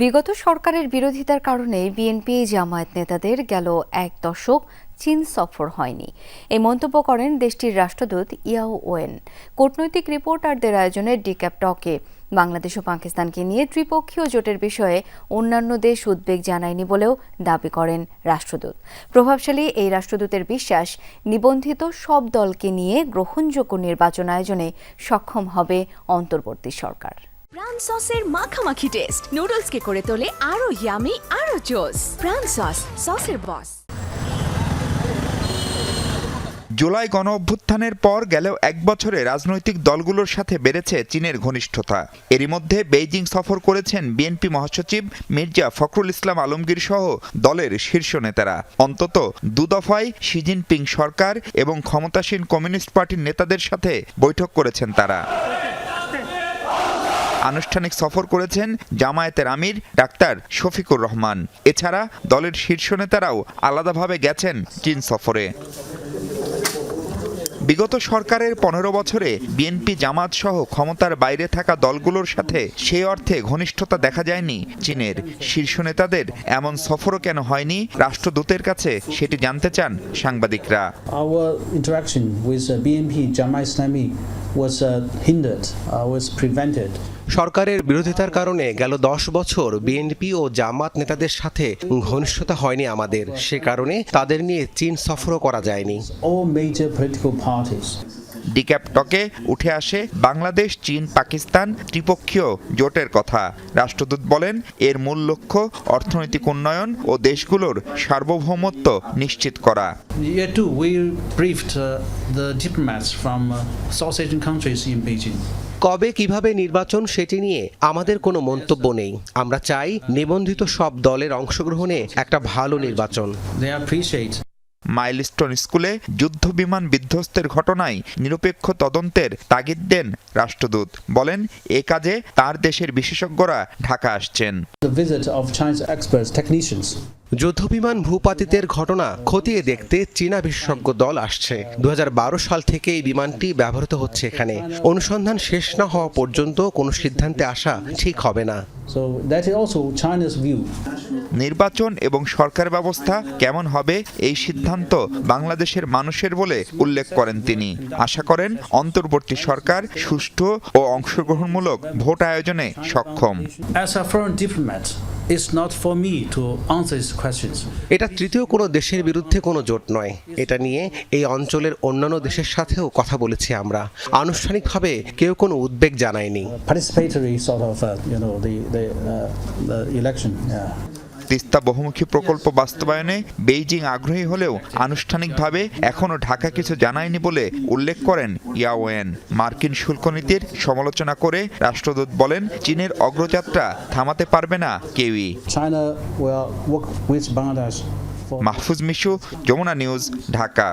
বিগত সরকারের বিরোধিতার কারণে বিএনপি জামায়াত নেতাদের গেল এক দশক, চীন সফর হয়নি। এই মন্তব্য করেন দেশটির রাষ্ট্রদূত ইয়াও ওয়েন। কূটনৈতিক রিপোর্টারদের আয়োজনে ডিক্যাপ টকে। বাংলাদেশ ও পাকিস্তানকে নিয়ে ত্রিপক্ষীয় জোটের বিষয়ে অন্যান্য দেশ উদ্বেগ জানায়নি বলেও দাবি করেন রাষ্ট্রদূত। প্রভাবশালী এই রাষ্ট্রদূতের বিশ্বাস, নিবন্ধিত সব দলকে নিয়ে গ্রহণযোগ্য নির্বাচন আয়োজনে সক্ষম হবে অন্তর্বর্তী সরকার। প্রাণ সসের মাখামাখি টেস্ট নুডলসকে করে তোলে আরও ইয়ামি আরও জোস প্রাণ সস সসের বস জুলাই গণ অভ্যুত্থানের পর গেলেও এক বছরে রাজনৈতিক দলগুলোর সাথে বেড়েছে চীনের ঘনিষ্ঠতা। এরই মধ্যে বেইজিং সফর করেছেন বিএনপি মহাসচিব মির্জা ফখরুল ইসলাম আলমগীর সহ দলের শীর্ষ নেতারা। অন্তত দুদফায় শি জিনপিং সরকার এবং ক্ষমতাসীন কমিউনিস্ট পার্টির নেতাদের সাথে বৈঠক করেছেন তারা। আনুষ্ঠানিক সফর করেছেন জামায়াতের আমির ডাক্তার শফিকুর রহমান। এছাড়া দলের শীর্ষ নেতারাও আলাদাভাবে গেছেন চীন সফরে। বিগত সরকারের পনেরো বছরে বিএনপি জামাত সহ ক্ষমতার বাইরে থাকা দলগুলোর সাথে সেই অর্থে ঘনিষ্ঠতা দেখা যায়নি চীনের। শীর্ষ নেতাদের এমন সফরও কেন হয়নি? রাষ্ট্রদূতের কাছে সেটি জানতে চান সাংবাদিকরা। Uh, was uh, hindered, was prevented. সরকারের বিরোধিতার কারণে গেল দশ বছর বিএনপি ও জামাত নেতাদের সাথে ঘনিষ্ঠতা হয়নি আমাদের সে কারণে তাদের নিয়ে চীন সফরও করা যায়নি ডিক্যাপ টকে উঠে আসে বাংলাদেশ চীন পাকিস্তান ত্রিপক্ষীয় জোটের কথা। রাষ্ট্রদূত বলেন এর মূল লক্ষ্য অর্থনৈতিক উন্নয়ন ও দেশগুলোর সার্বভৌমত্ব নিশ্চিত করা। Uh, uh. কবে কীভাবে নির্বাচন সেটি নিয়ে আমাদের কোনো মন্তব্য নেই। আমরা চাই নিবন্ধিত সব দলের অংশগ্রহণে একটা ভালো নির্বাচন। মাইলস্টোন স্কুলে যুদ্ধ বিমান বিধ্বস্তের ঘটনায় নিরপেক্ষ তদন্তের তাগিদ দেন রাষ্ট্রদূত। বলেন, এ কাজে তার দেশের বিশেষজ্ঞরা ঢাকা আসছেন। যুদ্ধবিমান ভূপাতিতের ঘটনা খতিয়ে দেখতে চীনা বিশেষজ্ঞ দল আসছে। দু হাজার বারো সাল থেকে এই বিমানটি ব্যবহৃত হচ্ছে এখানে। অনুসন্ধান শেষ না হওয়া পর্যন্ত কোনো সিদ্ধান্তে আসা ঠিক হবে না. নির্বাচন এবং সরকার ব্যবস্থা কেমন হবে এই সিদ্ধান্ত বাংলাদেশের মানুষের বলে উল্লেখ করেন তিনি। আশা করেন অন্তর্বর্তী সরকার সুষ্ঠু ও অংশগ্রহণমূলক ভোট আয়োজনে সক্ষম। এটা তৃতীয় কোনো দেশের বিরুদ্ধে কোনো জোট নয়। এটা নিয়ে এই অঞ্চলের অন্যান্য দেশের সাথেও কথা বলেছি আমরা। আনুষ্ঠানিকভাবে কেউ কোনো উদ্বেগ জানায়নি। তিস্তা বহুমুখী প্রকল্প বাস্তবায়নে বেইজিং আগ্রহী হলেও আনুষ্ঠানিকভাবে এখনও ঢাকা কিছু জানায়নি বলে উল্লেখ করেন ইয়াওয়েন। মার্কিন শুল্ক নীতির সমালোচনা করে রাষ্ট্রদূত বলেন চীনের অগ্রযাত্রা থামাতে পারবে না কেউই। মাহফুজ মিশু যমুনা নিউজ ঢাকা।